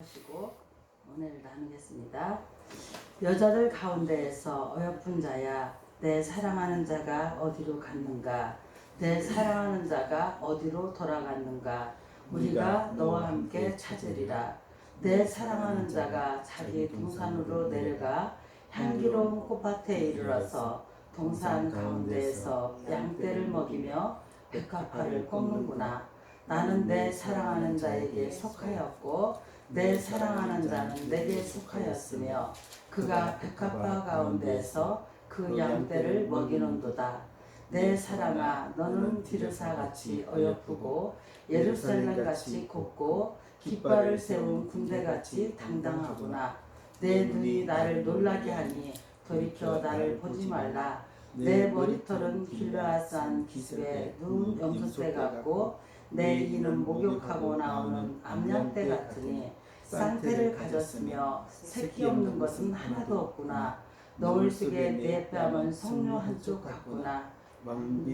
하시고 은혜를 나누겠습니다. 여자들 가운데에서 어여쁜 자야 내 사랑하는 자가 어디로 갔는가? 내 사랑하는 자가 어디로 돌아갔는가? 우리가 너와 함께 찾으리라. 내 사랑하는 자가 자기 동산으로 내려가 향기로운 꽃밭에 이르러서 동산 가운데에서 양떼를 먹이며 백합화를 꺾는구나. 나는 내 사랑하는 자에게 속하였고 내 사랑하는 자는 내게 속하였으며 그가 백합화 가운데서 그 양떼를 먹이는도다. 내 사랑아 너는 디르사같이 어여쁘고 예루살렘같이 곱고 깃발을 세운 군대같이 당당하구나. 내 눈이 나를 놀라게 하니 돌이켜 나를 보지 말라. 내 머리털은 길라앗산 기습에 눈 염소떼 같고 내 이는 목욕하고 나오는 암양떼 같으니 쌍태를 가졌으며 새끼 없는 것은 하나도 없구나. 너울 속에 내 뺨은 성녀 한쪽 같구나.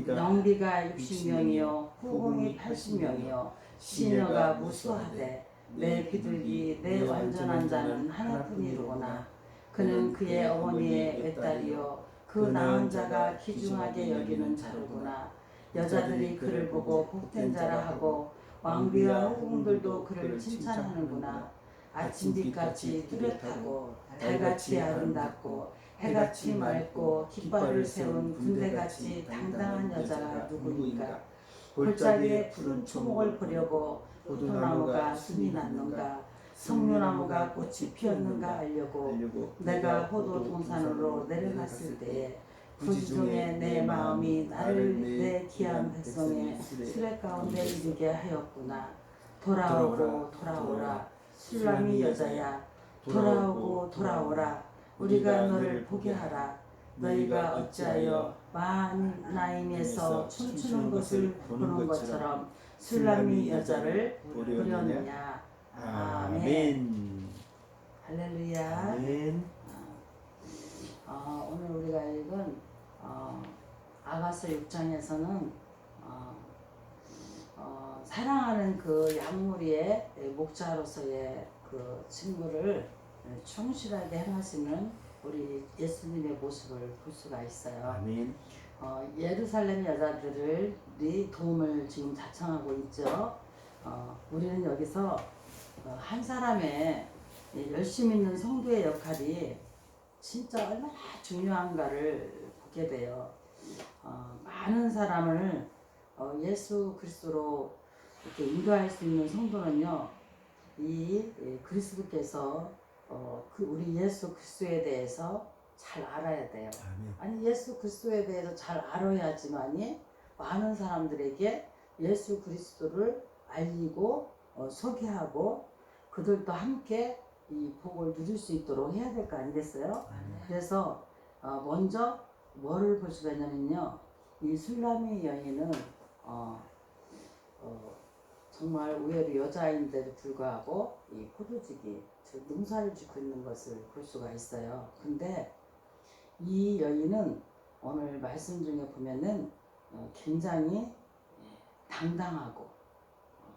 영비가 60명이요 후궁이 80명이요 시녀가 무수하되 내 비둘기 내 완전한 자는 하나뿐이로구나. 그는 그의 어머니의 외딸이요 그 낳은 자가 귀중하게 여기는 자로구나. 여자들이 그를 보고 복된 자라 하고 왕비와 후궁들도 그를 칭찬하는구나. 아침빛같이 뚜렷하고 달같이 아름답고 해같이 맑고 깃발을 세운 군대같이 당당한 여자가 누구인가? 골짜기에 푸른 초목을 보려고 포도나무가 순이 났는가? 성류나무가 꽃이 피었는가 알려고 하려고 내가 포도 동산으로 내려갔을 때에 부지중에 내 마음이 나를 내 귀한 백성의 수레 가운데 이르게 하였구나. 돌아오고 돌아오라. 술람이 여자야. 돌아오고 돌아오라. 우리가 너를 보게 하라. 너희가 어찌하여 마나임에서 춤추는 것을 보는 것처럼 술람이 여자를 보려느냐. 아멘. 할렐루야. 아멘. 어, 오늘 우리가 읽은 어, 아가서 6장에서는 어, 어, 사랑하는 그 양무리의 목자로서의 그 친구를 충실하게 행하시는 우리 예수님의 모습을 볼 수가 있어요. 아멘. 어, 예루살렘 여자들이 도움을 지금 자청하고 있죠. 어, 우리는 여기서 어, 한 사람의 이 열심 있는 성도의 역할이 진짜 얼마나 중요한가를 보게 돼요. 어, 많은 사람을 어, 예수 그리스도로 이렇게 인도할 수 있는 성도는요, 이 예, 그리스도께서 어, 그 우리 예수 그리스도에 대해서 잘 알아야 돼요. 아니 예수 그리스도에 대해서 잘 알아야지만이 많은 사람들에게 예수 그리스도를 알리고 어, 소개하고 그들도 함께 이 복을 누릴 수 있도록 해야 될 거 아니겠어요? 아멘. 그래서 어, 먼저 뭐를 볼 수가 있냐면요, 이 술라미 여인은 어, 어, 정말 의외로 여자인데도 불구하고 이 포도주기, 즉 농사를 짓고 있는 것을 볼 수가 있어요. 근데 이 여인은 오늘 말씀 중에 보면은 어, 굉장히 당당하고 어,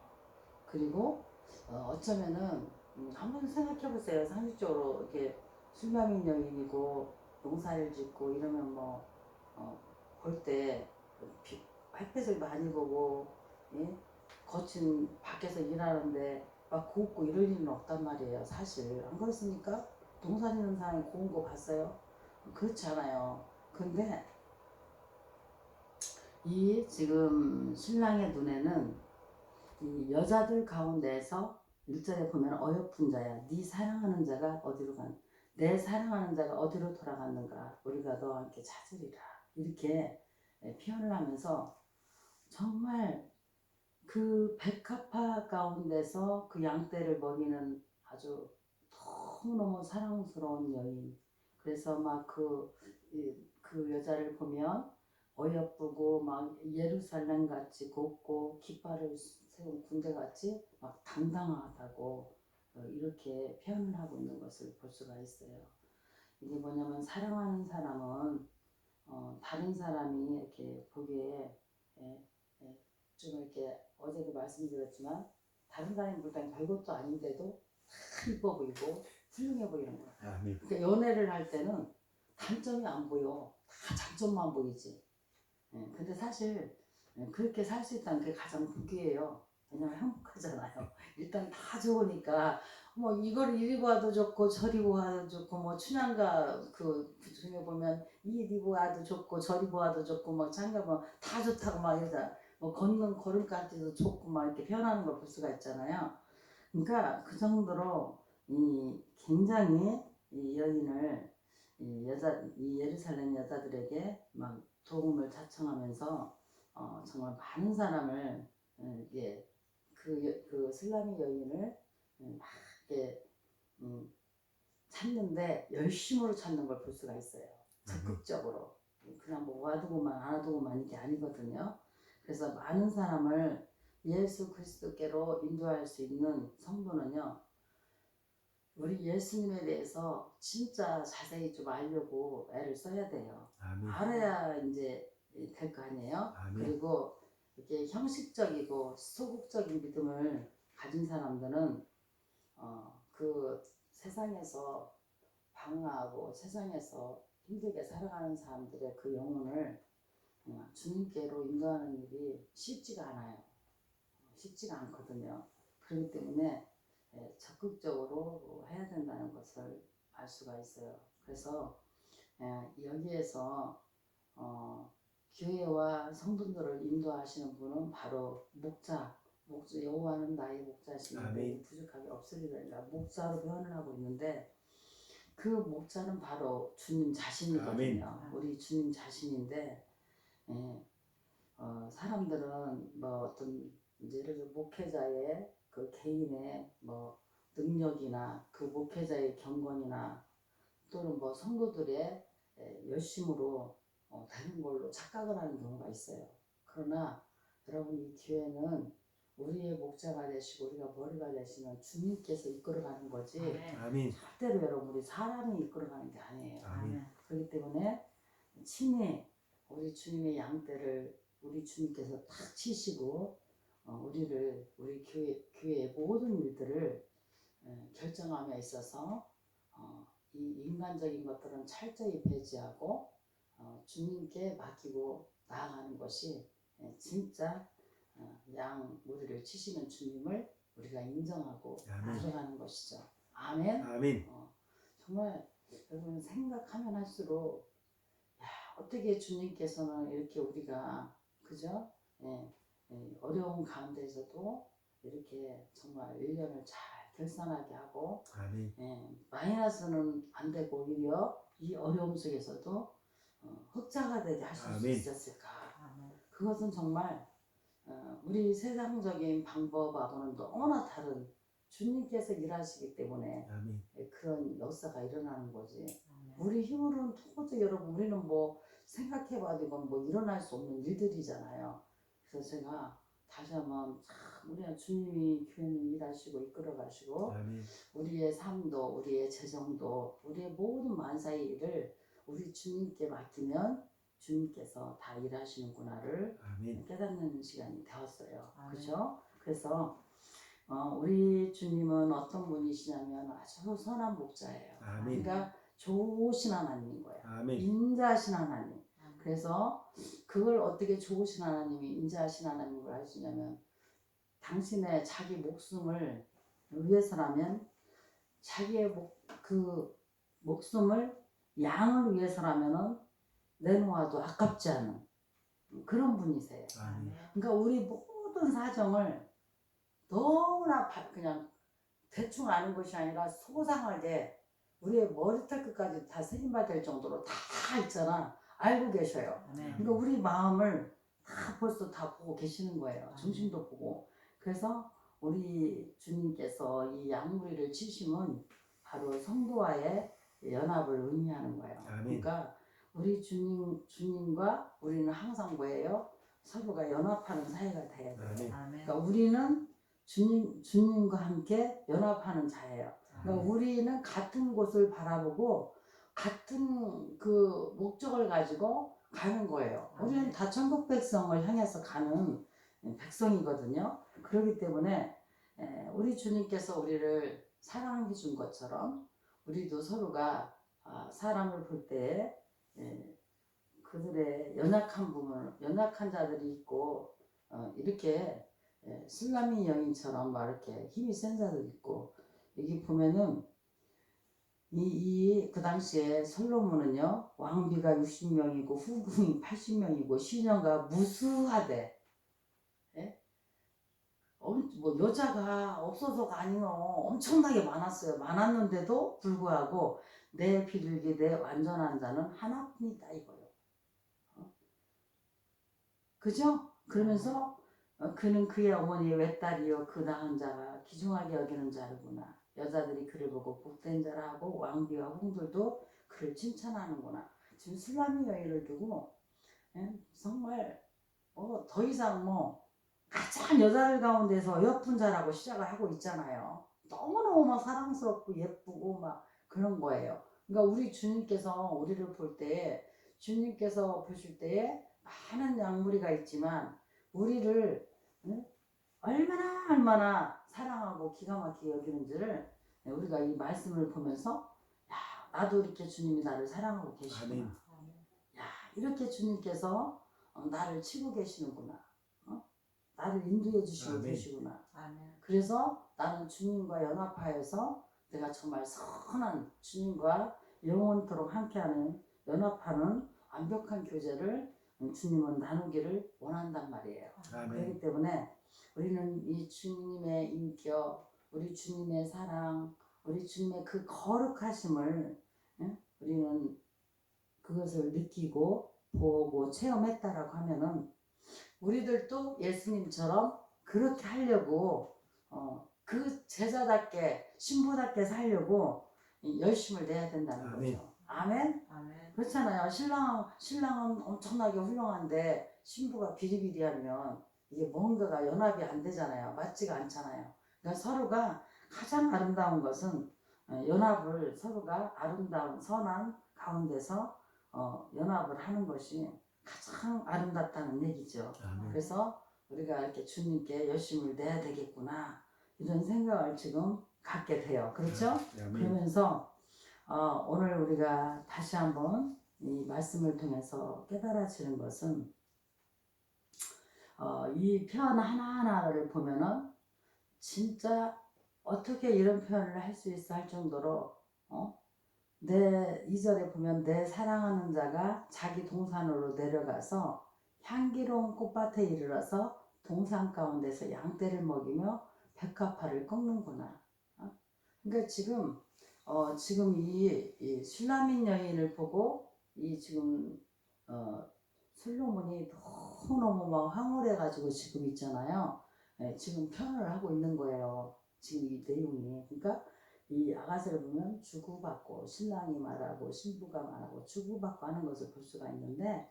그리고 어, 어쩌면은 음, 한번 생각해 보세요. 상식적으로 이렇게 술마민 여인이고 농사를 짓고 이러면 뭐 볼때 햇빛을 많이 보고 예? 거친 밖에서 일하는데 막 곱고 이럴 일은 없단 말이에요. 사실 안 그렇습니까? 농사 짓는 사람이 고운 거 봤어요? 그렇지 않아요. 근데 이 지금 신랑의 눈에는 이 여자들 가운데서 일절에 보면 어여쁜 자야. 네 사랑하는 자가 어디로 간? 내 사랑하는 자가 어디로 돌아갔는가? 우리가 너와 함께 찾으리라. 이렇게 예, 표현을 하면서 정말 그 백합화 가운데서 그 양떼를 먹이는 아주 너무너무 사랑스러운 여인. 그래서 막그 그 여자를 보면 어여쁘고 막 예루살렘 같이 곱고 깃발을 세운 군대 같이 막 당당하다고 어, 이렇게 표현을 하고 있는 것을 볼 수가 있어요. 이게 뭐냐면 사랑하는 사람은 어, 다른 사람이 이렇게 보기에 예, 예, 좀 이렇게 어제도 말씀드렸지만 다른 사람이 볼땐 별것도 아닌데도 다 이뻐 보이고 훌륭해 보이는 거야. 아멘. 그러니까 연애를 할 때는 단점이 안 보여. 다 장점만 보이지. 예, 근데 사실 예, 그렇게 살 수 있다는 게 가장 복이에요. 왜냐면 행복하잖아요. 일단 다 좋으니까 뭐 이걸 이리 봐도 좋고 저리 봐도 좋고 뭐 춘향가 그 중에 보면 이리 봐도 좋고 저리 봐도 좋고 막 장가 뭐다 좋다고 막 이러자 뭐 걷는 걸음까지도 좋고 막 이렇게 변하는 걸 볼 수가 있잖아요. 그러니까 그 정도로 이 굉장히 이 여인을 이 여자 이 예루살렘 여자들에게 막 도움을 자청하면서 어, 정말 많은 사람을 어, 이게 그, 여- 그 슬라미 여인을 음, 막 이렇게 음, 찾는데 열심으로 찾는 걸 볼 수가 있어요. 적극적으로 그냥 뭐 와두고만 안 와두고만 이게 아니거든요. 그래서 많은 사람을 예수 그리스도께로 인도할 수 있는 성도는요. 우리 예수님에 대해서 진짜 자세히 좀 알려고 애를 써야 돼요. 아멘. 알아야 이제 될 거 아니에요. 아멘. 그리고 이렇게 형식적이고 소극적인 믿음을 가진 사람들은 어, 그 세상에서 방황하고 세상에서 힘들게 살아가는 사람들의 그 영혼을 어, 주님께로 인도하는 일이 쉽지가 않아요. 쉽지가 않거든요. 그렇기 때문에 예, 적극적으로 해야 된다는 것을 알 수가 있어요. 그래서 예, 여기에서 어, 교회와 성도들을 인도하시는 분은 바로 목자, 목자 여호와는 나의 목자시니. 부족하게 없으리라 목자로 표현을 하고 있는데 그 목자는 바로 주님 자신이거든요. 아멘. 우리 주님 자신인데 예, 어, 사람들은 뭐 어떤 이제 예를 들어 목회자의 그 개인의 뭐 능력이나 그 목회자의 경건이나 또는 뭐 성도들의 에, 열심으로 어, 되는 걸로 착각을 하는 경우가 있어요. 그러나 여러분 이 교회는 우리의 목자가 되시고 우리가 머리가 되시는 주님께서 이끌어가는 거지. 아멘. 절대로 여러분 우리 사람이 이끌어가는 게 아니에요. 아멘. 그렇기 때문에 친히 우리 주님의 양떼를 우리 주님께서 탁 치시고 어, 우리를 우리 교회 교회의 모든 일들을 에, 결정함에 있어서 어, 이 인간적인 것들은 철저히 배제하고 어, 주님께 맡기고 나아가는 것이 에, 진짜 어, 양 우리를 치시는 주님을 우리가 인정하고. 들어가는 것이죠. 아멘. 아멘. 어, 정말 여러분 생각하면 할수록 야, 어떻게 주님께서는 이렇게 우리가 그죠? 예, 예, 어려운 가운데서도 이렇게 정말 1년을 잘 결산하게 하고 아멘. 예, 마이너스는 안 되고 오히려 이 어려움 속에서도 어, 흑자가 되게 하실 수 아멘. 있었을까? 아멘. 그것은 정말 어, 우리 세상적인 방법하고는 너무나 다른 주님께서 일하시기 때문에 아멘. 그런 역사가 일어나는 거지. 아멘. 우리 힘으로는 도저히 여러분 우리는 뭐 생각해봐도 이건 뭐 일어날 수 없는 일들이잖아요. 그래서 제가 다시 한번 참 우리가 주님이 교회는 일하시고 이끌어 가시고 아멘. 우리의 삶도 우리의 재정도 우리의 모든 만사의 일을 우리 주님께 맡기면 주님께서 다 일하시는구나를 아멘. 깨닫는 시간이 되었어요. 그죠? 그래서 어, 우리 주님은 어떤 분이시냐면 아주 선한 목자예요. 아멘. 그러니까 좋으신 하나님인 거예요. 아멘. 인자하신 하나님. 그래서 그걸 어떻게 좋으신 하나님이 인자하신 하나님을 알수 있냐면 당신의 자기 목숨을 위해서라면 자기의 목, 그 목숨을 양을 위해서라면은 내놓아도 아깝지 않은 그런 분이세요. 아멘. 그러니까 우리 모든 사정을 너무나 바- 그냥 대충 아는 것이 아니라 소상하게 우리의 머리털 끝까지 다 세림받을 정도로 다 있잖아. 알고 계셔요. 아멘. 그러니까 우리 마음을 다 벌써 다 보고 계시는 거예요. 중심도 보고. 그래서 우리 주님께서 이 양무리를 치심은 바로 성도와의 연합을 의미하는 거예요. 아멘. 그러니까 우리 주님 주님과 우리는 항상 뭐예요? 서로가 연합하는 사이가 돼야 돼요. 아멘. 그러니까 우리는 주님 주님과 함께 연합하는 자예요. 그러니까 아멘. 우리는 같은 곳을 바라보고 같은 그 목적을 가지고 가는 거예요. 우리는 아멘. 다 천국 백성을 향해서 가는 백성이거든요. 그렇기 때문에 에, 우리 주님께서 우리를 사랑해 준 것처럼 우리도 서로가 아, 사람을 볼 때 그들의 연약한 부분, 연약한 자들이 있고 어, 이렇게 예, 슬라미 여인처럼 막 이렇게 힘이 센 자들 있고 여기 보면은 이그 당시에 솔로몬은요 왕비가 60명이고 후궁이 80명이고 시녀가 무수하대. 예? 엄- 뭐 여자가 없어서가 아니요 엄청나게 많았어요. 많았는데도 불구하고 내 비둘기 내 완전한 자는 하나뿐이다 이거요. 어? 그죠? 그러면서 어, 그는 그의 어머니의 외딸이요 그 낳은 자가 귀중하게 여기는 자르구나. 여자들이 그를 보고 복된 자라 하고 왕비와 홍들도 그를 칭찬하는구나. 지금 슬라미 여인을 두고 예? 정말 어, 더 이상 뭐 가장 여자들 가운데서 예쁜 자라고 시작을 하고 있잖아요. 너무너무 막 사랑스럽고 예쁘고 막 그런 거예요. 그러니까 우리 주님께서 우리를 볼 때 주님께서 보실 때에 많은 양무리가 있지만 우리를 응? 얼마나 얼마나 사랑하고 기가 막히게 여기는지를 우리가 이 말씀을 보면서 야 나도 이렇게 주님이 나를 사랑하고 계시구나. 아멘. 야 이렇게 주님께서 어, 나를 치고 계시는구나. 어? 나를 인도해 주시고 아멘. 계시구나. 아멘. 그래서 나는 주님과 연합하여서 내가 정말 선한 주님과 영원토록 함께하는 연합하는 완벽한 교제를 주님은 나누기를 원한단 말이에요. 아멘. 그렇기 때문에 우리는 이 주님의 인격, 우리 주님의 사랑, 우리 주님의 그 거룩하심을 예? 우리는 그것을 느끼고 보고 체험했다라고 하면은 우리들도 예수님처럼 그렇게 하려고 어, 그 제자답게 신부답게 살려고 이 열심을 내야 된다는. 거죠. 아멘. 아멘. 그렇잖아요. 신랑 신랑은 엄청나게 훌륭한데 신부가 비리비리하면 이게 뭔가가 연합이 안 되잖아요. 맞지가 않잖아요. 그러니까 서로가 가장 아름다운 것은 어, 연합을 서로가 아름다운 선한 가운데서 어, 연합을 하는 것이 가장 아름답다는 얘기죠. 아멘. 그래서 우리가 이렇게 주님께 열심을 내야 되겠구나 이런 생각을 지금 갖게 돼요. 그렇죠? 아멘. 그러면서 어, 오늘 우리가 다시 한번 이 말씀을 통해서 깨달아지는 것은 어, 이 표현 하나하나를 보면은 진짜 어떻게 이런 표현을 할 수 있어 할 정도로 어? 내 이절에 보면 내 사랑하는 자가 자기 동산으로 내려가서 향기로운 꽃밭에 이르러서 동산 가운데서 양떼를 먹이며 백합화를 꺾는구나. 어? 그러니까 지금 어, 지금 이, 이 술라민 여인을 보고 이 지금 어, 솔로몬이 너무너무 막 황홀해가지고 지금 있잖아요. 예, 지금 표현을 하고 있는 거예요. 지금 이 내용이. 그러니까 이 아가새를 보면 주고받고 신랑이 말하고 신부가 말하고 주고받고 하는 것을 볼 수가 있는데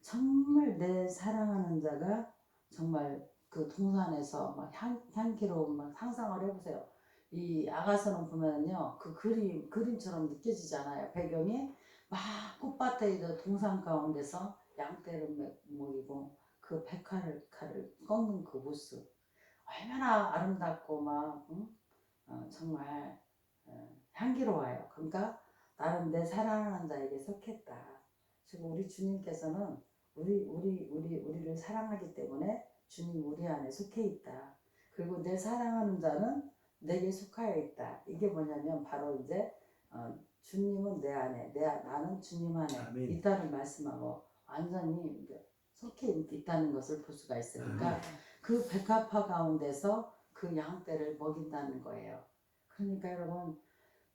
정말 내 사랑하는 자가 정말 그 동산에서 막 향, 향기로운 막 상상을 해보세요. 이 아가서는 보면요 그 그림 그림처럼 느껴지잖아요 배경이 막 꽃밭에 동산 가운데서 양떼를 먹- 먹이고 그 백화를 칼을 꺾는 그 모습 얼마나 아름답고 막 응? 어, 정말 어, 향기로워요. 그러니까 나는 내 사랑하는 자에게 속했다. 지금 우리 주님께서는 우리 우리 우리 우리를 사랑하기 때문에 주님 우리 안에 속해 있다. 그리고 내 사랑하는 자는 내게 속하여 있다. 이게 뭐냐면 바로 이제 어, 주님은 내 안에, 내 나는 주님 안에 아멘. 있다는 말씀하고 완전히 속해 있- 있다는 것을 볼 수가 있어요. 그러니까 그 백합화 가운데서 그 양떼를 먹인다는 거예요. 그러니까 여러분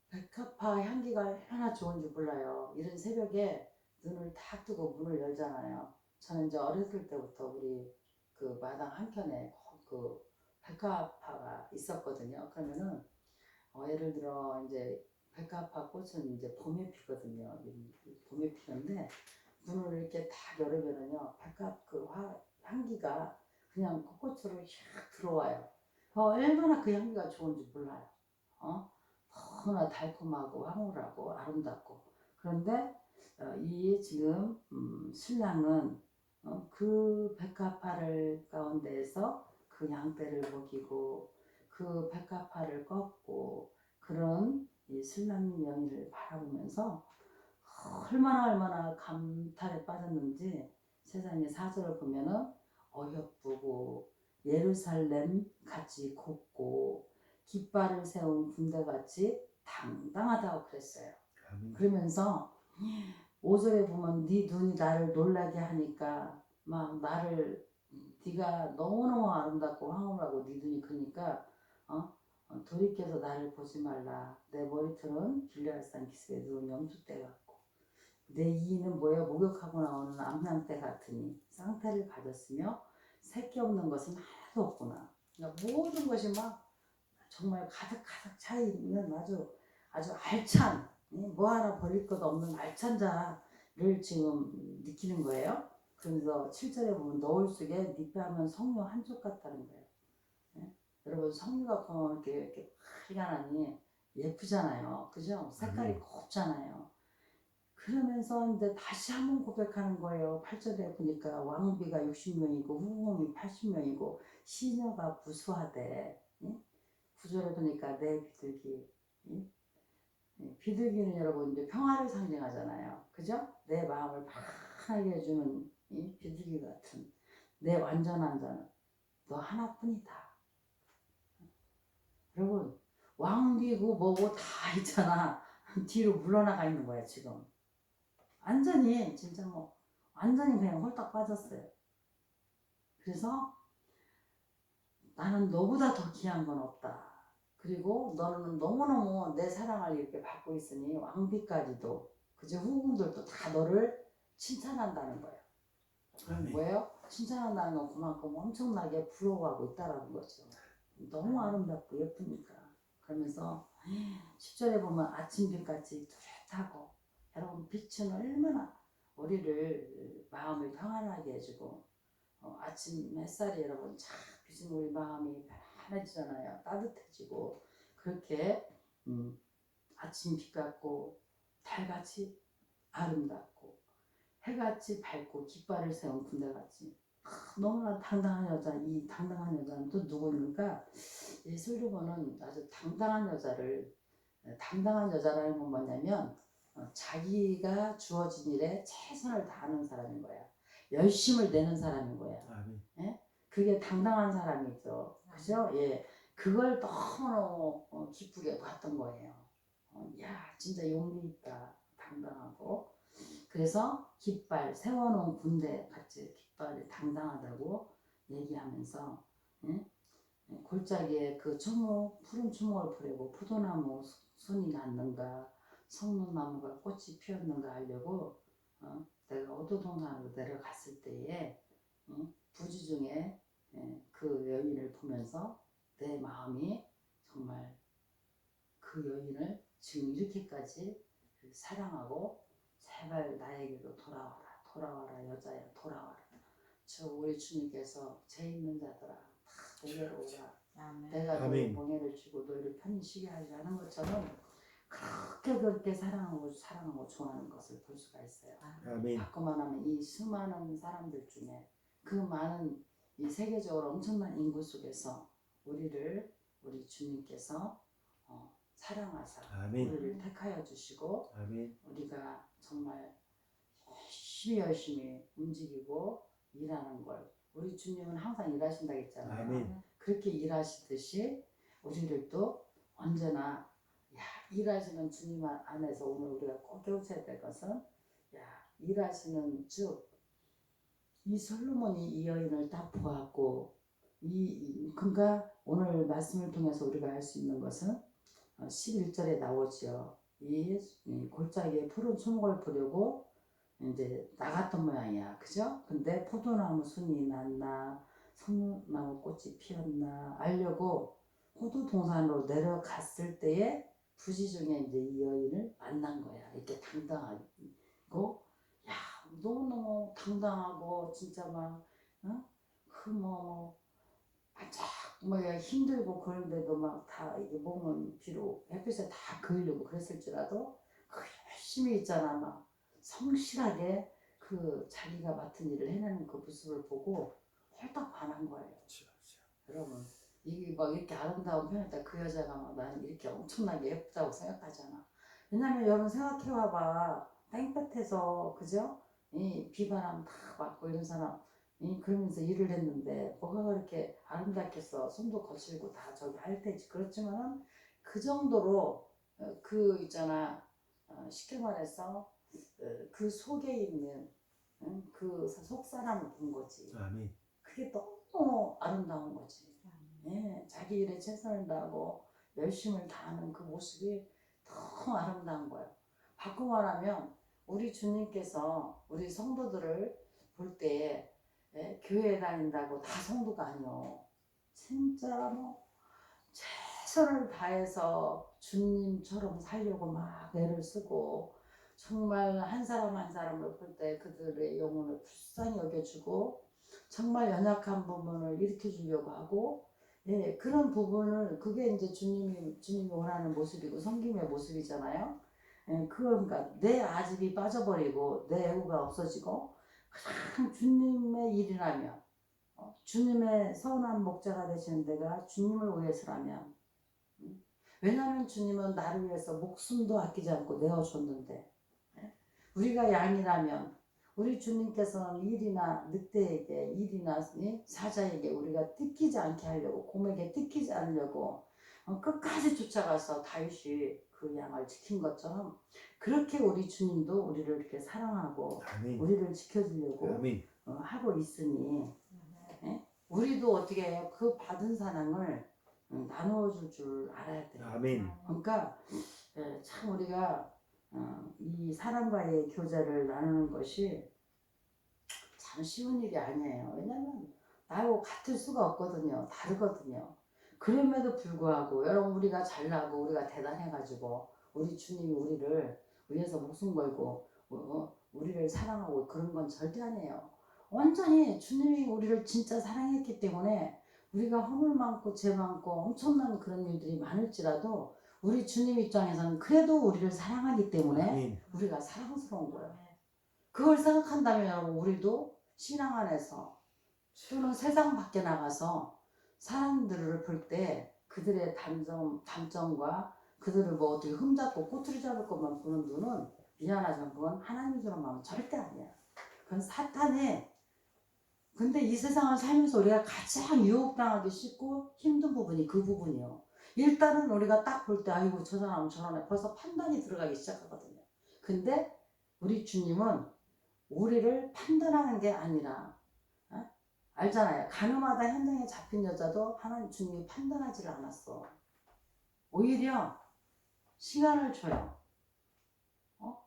백합화 향기가 얼마나 좋은지 몰라요. 이런 새벽에 눈을 탁 뜨고 문을 열잖아요. 저는 이제 어렸을 때부터 우리 그 마당 한켠에 그 백합화가 있었거든요. 그러면은 어, 예를 들어 이제 백합화 꽃은 이제 봄에 피거든요. 봄에 피는데 문을 이렇게 딱 열으면은요 백합 그 화, 향기가 그냥 그 꽃으로 샥 들어와요. 어, 얼마나 그 향기가 좋은지 몰라요. 어? 너무나 달콤하고 황홀하고 아름답고 그런데 어, 이 지금 음, 신랑은 어, 그 백합화를 가운데에서 그 양떼를 먹이고 그 백합화를 꺾고 그런 이 슬람 여인을 바라보면서 얼마나 얼마나 감탄에 빠졌는지 세상의 사절을 보면은 어여쁘고 예루살렘 같이 곱고 깃발을 세운 군대 같이 당당하다고 그랬어요. 그러면서 5절에 보면 네 눈이 나를 놀라게 하니까 막 나를 네가 너무너무 아름답고 황홀하고 네 눈이 크니까 어? 어, 돌이켜서 나를 보지 말라 내 머리털은 길르앗산 기슭에 누운 염소떼 같고 내 이는 뭐야 목욕하고 나오는 암남떼 같으니 쌍태를 가졌으며 새끼 없는 것은 하나도 없구나 그러니까 모든 것이 막 정말 가득 가득 차 있는 아주 아주 알찬 예, 뭐 하나 버릴 것 없는 알찬 자를 지금 느끼는 거예요. 그래서 7절에 보면 너울 속에 니뼈하면 성류 한쪽 같다는 거예요. 예? 여러분 성류가 이렇게, 이렇게 빨간하니 예쁘잖아요. 그죠? 색깔이 음. 곱잖아요. 그러면서 이제 다시 한 번 고백하는 거예요. 8절에 보니까 왕비가 60명이고 후궁이 80명이고 시녀가 부수하되 예? 9절에 보니까 내 비둘기 예? 예, 비둘기는 여러분 이제 평화를 상징하잖아요. 그죠? 내 마음을 편하게 해주는 이 비둘기 같은 내 완전한 자는 너 하나뿐이다. 여러분 왕비고 뭐고 다 있잖아. 뒤로 물러나가 있는 거야 지금. 완전히 진짜 뭐 완전히 그냥 홀딱 빠졌어요. 그래서 나는 너보다 더 귀한 건 없다. 그리고 너는 너무너무 내 사랑을 이렇게 받고 있으니 왕비까지도 그제 후궁들도 다 너를 칭찬한다는 거예요. 아멘. 뭐예요? 칭찬한다는 건 그만큼 엄청나게 부러워하고 있다라는 거죠. 너무 아름답고 예쁘니까. 그러면서 10절에 보면 아침빛같이 뚜렷하고 여러분 빛은 얼마나 우리를 마음을 평안하게 해주고 어, 아침 햇살이 여러분 참 비치면 우리 마음이 편해지잖아요. 따뜻해지고 그렇게 음, 아침 빛 같고 달같이 아름답고 해같이 밝고 깃발을 세운 군대같이 아, 너무나 당당한 여자 이 당당한 여자는 또 누구입니까? 이 솔로몬은 아주 당당한 여자를 당당한 여자라는 건 뭐냐면 어, 자기가 주어진 일에 최선을 다하는 사람인 거야. 열심을 내는 사람인 거야. 아멘. 그게 당당한 사람이죠. 그죠? 예. 그걸 너무너무 어, 기쁘게 봤던 거예요. 어, 야, 진짜 용기 있다. 당당하고. 그래서 깃발, 세워놓은 군대 같이 깃발이 당당하다고 얘기하면서, 예? 예, 골짜기에 그 초목, 푸른 초목을 보려고 포도나무 수- 순이 났는가, 성문나무가 꽃이 피었는가 하려고, 어, 내가 오도동산으로 내려갔을 때에, 어, 부지 중에 예, 그 여인을 보면서 내 마음이 정말 그 여인을 지금 이렇게까지 사랑하고 제발 나에게로 돌아와라 돌아와라 여자야 돌아와라 저 우리 주님께서 죄 있는 자들아 다 내게로 오라. 내가 너희 아멘. 멍에를 쥐고 너희를 편히 쉬게 하리라 하는 것처럼 그렇게 그렇게 사랑하고 사랑하고 좋아하는 것을 볼 수가 있어요 아멘. 바꾸만 하면 이 수많은 사람들 중에 그 많은 이 세계적으로 엄청난 인구 속에서 우리를 우리 주님께서 어, 사랑하사 아멘. 우리를 택하여 주시고 아멘. 우리가 정말 열심히 열심히 움직이고 일하는 걸 우리 주님은 항상 일하신다 했잖아요. 아멘. 그렇게 일하시듯이 우리들도 언제나 야 일하시는 주님 안에서 오늘 우리가 꼭 깨우쳐야 될 것은 야 일하시는 주 이 솔로몬이 이 여인을 딱 보았고 이, 이 그러니까 오늘 말씀을 통해서 우리가 알 수 있는 것은 어, 11절에 나오죠. 이, 이 골짜기에 푸른 초목을 보려고 이제 나갔던 모양이야. 그죠? 근데 포도나무 순이 났나 성나무 꽃이 피었나 알려고 호두 동산으로 내려갔을 때에 부지 중에 이제 이 여인을 만난 거야. 이렇게 당당하고 야 너무너무 당당하고 진짜 막 어? 그뭐 반짝 뭐야 힘들고 그런데도 막 다 이게 몸은 비록 햇빛에 다 그으려고 그랬을지라도 그 열심히 있잖아 막 성실하게 그 자기가 맡은 일을 해내는 그 모습을 보고 홀딱 반한 거예요. 그렇죠, 그렇죠. 여러분 이게 막 이렇게 아름다운 편이다 그 여자가 막 나는 이렇게 엄청나게 예쁘다고 생각하잖아. 왜냐면 여러분 생각해봐봐 땡볕에서 그죠? 이 비바람 다 맞고 이런 사람 이 그러면서 일을 했는데 뭐가 그렇게 아름답겠어 손도 거칠고 다 저기 할 테지 그렇지만은 그 정도로 어, 그 있잖아 어, 쉽게 말해서 어, 그 속에 있는 응? 그 속사람을 본 거지 아멘. 그게 너무 아름다운 거지 예, 자기 일에 최선을 다하고 열심을 다하는 그 모습이 너무 아름다운 거예요. 바꿔 말하면 우리 주님께서 우리 성도들을 볼 때 교회 다닌다고 다 성도가 아니요. 진짜 뭐 최선을 다해서 주님처럼 살려고 막 애를 쓰고 정말 한 사람 한 사람을 볼 때 그들의 영혼을 불쌍히 여겨주고 정말 연약한 부분을 일으켜 주려고 하고 예, 그런 부분을 그게 이제 주님이 주님이 원하는 모습이고 성김의 모습이잖아요. 예, 그러니까 내 아집이 빠져버리고 내 애구가 없어지고 주님의 일이라면 어, 주님의 선한 목자가 되시는 데가 주님을 위해서라면 음, 왜냐하면 주님은 나를 위해서 목숨도 아끼지 않고 내어줬는데 예? 우리가 양이라면 우리 주님께서는 일이나 늑대에게 일이나 예? 사자에게 우리가 뜯기지 않게 하려고 곰에게 뜯기지 않으려고 어, 끝까지 쫓아가서 다윗이 그 양을 지킨 것처럼 그렇게 우리 주님도 우리를 이렇게 사랑하고 아멘. 우리를 지켜주려고 아멘. 어, 하고 있으니 예? 우리도 어떻게 해요? 그 받은 사랑을 음, 나누어줄 줄 알아야 돼요. 아멘. 그러니까 예, 참 우리가 어, 이 사람과의 교제를 나누는 것이 참 쉬운 일이 아니에요. 왜냐면 나하고 같을 수가 없거든요. 다르거든요. 그럼에도 불구하고 여러분 우리가 잘나고 우리가 대단해가지고 우리 주님이 우리를 위해서 목숨 걸고 어, 우리를 사랑하고 그런 건 절대 아니에요. 완전히 주님이 우리를 진짜 사랑했기 때문에 우리가 허물 많고 죄 많고 엄청난 그런 일들이 많을지라도 우리 주님 입장에서는 그래도 우리를 사랑하기 때문에. 우리가 사랑스러운 거예요. 그걸 생각한다면 여러분 우리도 신앙 안에서 또는 세상 밖에 나가서 사람들을 볼 때 그들의 단점, 단점과 그들을 뭐 어떻게 흠잡고 꼬투리 잡을 것만 보는 눈은 미안하지만 그건 하나님처럼 마음은 절대 아니야. 그건 사탄의 근데 이 세상을 살면서 우리가 가장 유혹당하기 쉽고 힘든 부분이 그 부분이요. 일단은 우리가 딱 볼 때 아이고 저 사람 저러네 벌써 판단이 들어가기 시작하거든요. 근데 우리 주님은 우리를 판단하는 게 아니라 어? 알잖아요. 가늠하다 현장에 잡힌 여자도 하나님 주님이 판단하지를 않았어. 오히려 시간을 줘요. 어?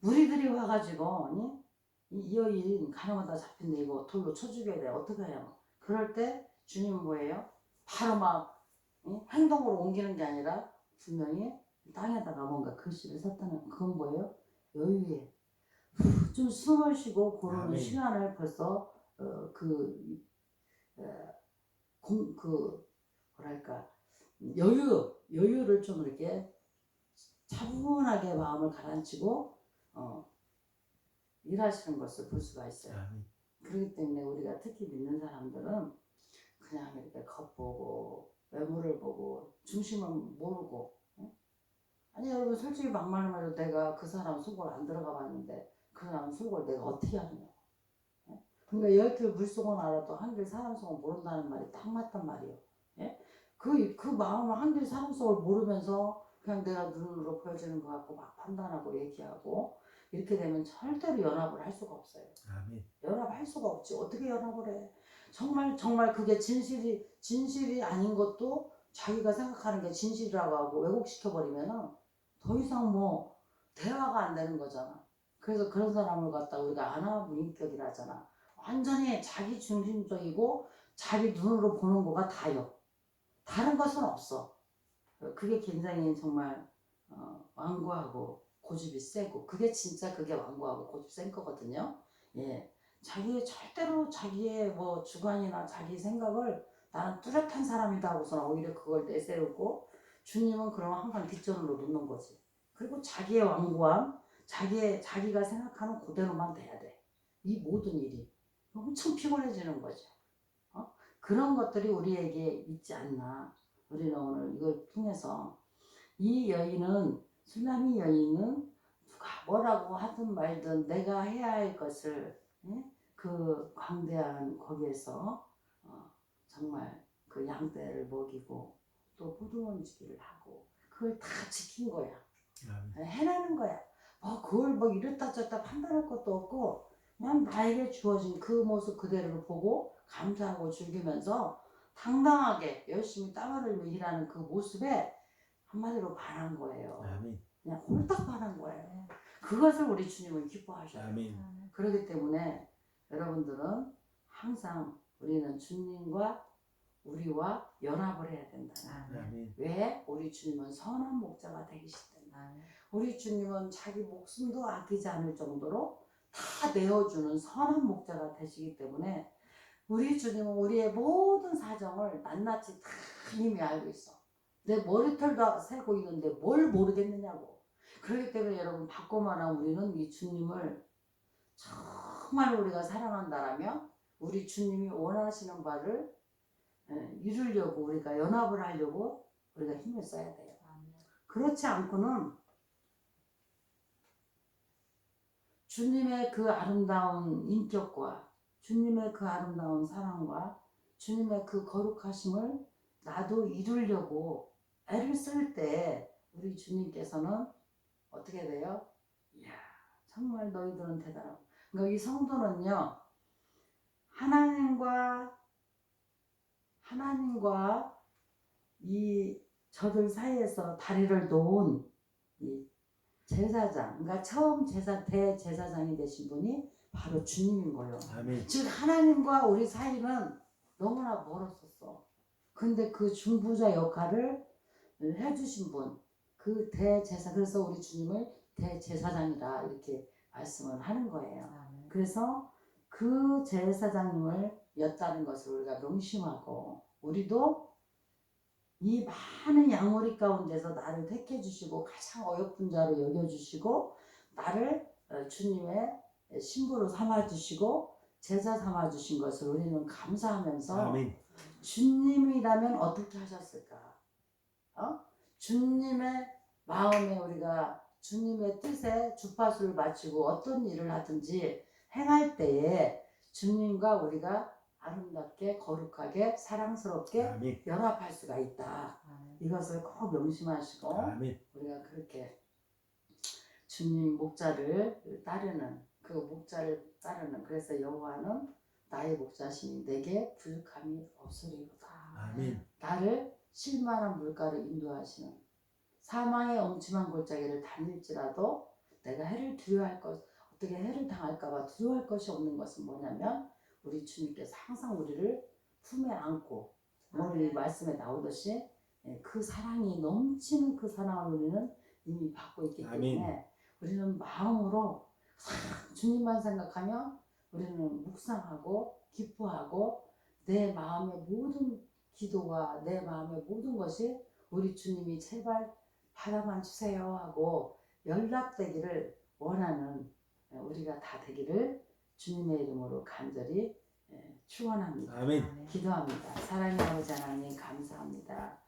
무리들이 와가지고? 이, 이 여인 가늠하다 잡힌데 이거 돌로 쳐 죽여야 돼. 어떻게 해요? 그럴 때 주님은 뭐예요? 바로 막 응? 행동으로 옮기는 게 아니라 분명히 땅에다가 뭔가 글씨를 썼다는 그건 뭐예요? 여유에 후, 좀 숨을 쉬고 고르는. 시간을 벌써 어, 그, 어, 공, 그 뭐랄까 여유 여유를 좀 이렇게 차분하게 마음을 가라앉히고 어, 일하시는 것을 볼 수가 있어요. 아멘. 그렇기 때문에 우리가 특히 믿는 사람들은 그냥 이렇게 겉보고 외모를 보고 중심을 모르고 응? 아니 여러분 솔직히 막말로 말해도 내가 그 사람 속을 안 들어가 봤는데 그 사람 속을 내가 어떻게 아느냐 예? 그러니까 열길 물속은 알아도 한길 사람 속은 모른다는 말이 딱 맞단 말이에요 예? 그, 그 마음을 한길 사람 속을 모르면서 그냥 내가 눈으로 보여지는 것 같고 막 판단하고 얘기하고 이렇게 되면 절대로 연합을 할 수가 없어요 아멘. 연합할 수가 없지. 어떻게 연합을 해? 정말 정말 그게 진실이 진실이 아닌 것도 자기가 생각하는 게 진실이라고 하고 왜곡시켜 버리면은 더 이상 뭐 대화가 안 되는 거잖아. 그래서 그런 사람을 갖다 우리가 안하무인격이라 하잖아. 완전히 자기 중심적이고 자기 눈으로 보는 거가 다요. 다른 것은 없어. 그게 굉장히 정말 어, 완고하고 고집이 세고 그게 진짜 그게 완고하고 고집 센 거거든요. 예. 자기 절대로 자기의 뭐 주관이나 자기 생각을 나는 뚜렷한 사람이다 하고서는 오히려 그걸 내세우고 주님은 그러면 항상 뒷전으로 놓는 거지. 그리고 자기의 완고함, 자기의 자기가 생각하는 그대로만 돼야 돼. 이 모든 일이 엄청 피곤해지는 거죠. 어? 그런 것들이 우리에게 있지 않나. 우리는 오늘 이걸 통해서 이 여인은 술라미 여인은 누가 뭐라고 하든 말든 내가 해야 할 것을 예? 그 광대한 거기에서 어, 정말 그 양떼를 먹이고 또 주기를 하고 그걸 다 지킨 거야. 아멘. 해내는 거야. 뭐 그걸 뭐 이랬다 저랬다 판단할 것도 없고 그냥 나에게 주어진 그 모습 그대로를 보고 감사하고 즐기면서 당당하게 열심히 땀 흘리며 일하는 그 모습에 한마디로 반한 거예요. 아멘. 그냥 홀딱 반한 거예요. 그것을 우리 주님은 기뻐하셔요. 아멘. 그렇기 때문에 여러분들은 항상 우리는 주님과 우리와 연합을 해야 된다. 아멘. 왜? 우리 주님은 선한 목자가 되시기 때문에. 우리 주님은 자기 목숨도 아끼지 않을 정도로 다 내어주는 선한 목자가 되시기 때문에 우리 주님은 우리의 모든 사정을 낱낱이 다 이미 알고 있어. 내 머리털도 세고 있는데 뭘 모르겠느냐고. 그렇기 때문에 여러분 받고만한 우리는 이 주님을 정말 우리가 사랑한다라면 우리 주님이 원하시는 바를 예, 이루려고 우리가 연합을 하려고 우리가 힘을 써야 돼요. 그렇지 않고는 주님의 그 아름다운 인격과 주님의 그 아름다운 사랑과 주님의 그 거룩하심을 나도 이루려고 애를 쓸 때 우리 주님께서는 어떻게 돼요? 이야 정말 너희들은 대단하고 그러니까 이 성도는요 하나님과 하나님과 이 저들 사이에서 다리를 놓은 이 제사장, 그러니까 처음 제사 대제사장이 되신 분이 바로 주님인 거예요. 아멘. 즉 하나님과 우리 사이는 너무나 멀었었어. 근데 그 중보자 역할을 해주신 분, 그 대제사 그래서 우리 주님을 대제사장이라 이렇게 말씀을 하는 거예요. 그래서 그 제사장님을 였다는 것을 우리가 명심하고 우리도 이 많은 양머리 가운데서 나를 택해 주시고 가장 어여쁜 자로 여겨 주시고 나를 어, 주님의 신부로 삼아 주시고 제자 삼아 주신 것을 우리는 감사하면서 아멘. 주님이라면 어떻게 하셨을까? 어? 주님의 마음에 우리가 주님의 뜻에 주파수를 맞추고 어떤 일을 하든지 행할 때에 주님과 우리가 아름답게 거룩하게 사랑스럽게 아멘. 연합할 수가 있다. 이것을 꼭 명심하시고 아멘. 우리가 그렇게 주님 목자를 따르는 그 목자를 따르는 그래서 여호와는 나의 목자시니 내게 부족함이 없으리로다. 아멘. 나를 실만한 물가로 인도하시는 사망의 엄침한 골짜기를 다닐지라도 내가 해를 두려워할 것 어떻게 해를 당할까봐 두려워할 것이 없는 것은 뭐냐면 우리 주님께서 항상 우리를 품에 안고 오늘 이 말씀에 나오듯이 예, 그 사랑이 넘치는 그 사랑을 우리는 이미 받고 있기 때문에 아멘. 우리는 마음으로 참 주님만 생각하며 우리는 묵상하고 기뻐하고 내 마음의 모든 기도와 내 마음의 모든 것이 우리 주님이 제발 받아만 주세요 하고 연락되기를 원하는 우리가 다 되기를 주님의 이름으로 간절히 예, 축원합니다. 아멘. 기도합니다. 사랑의 아버지 하나님 감사합니다.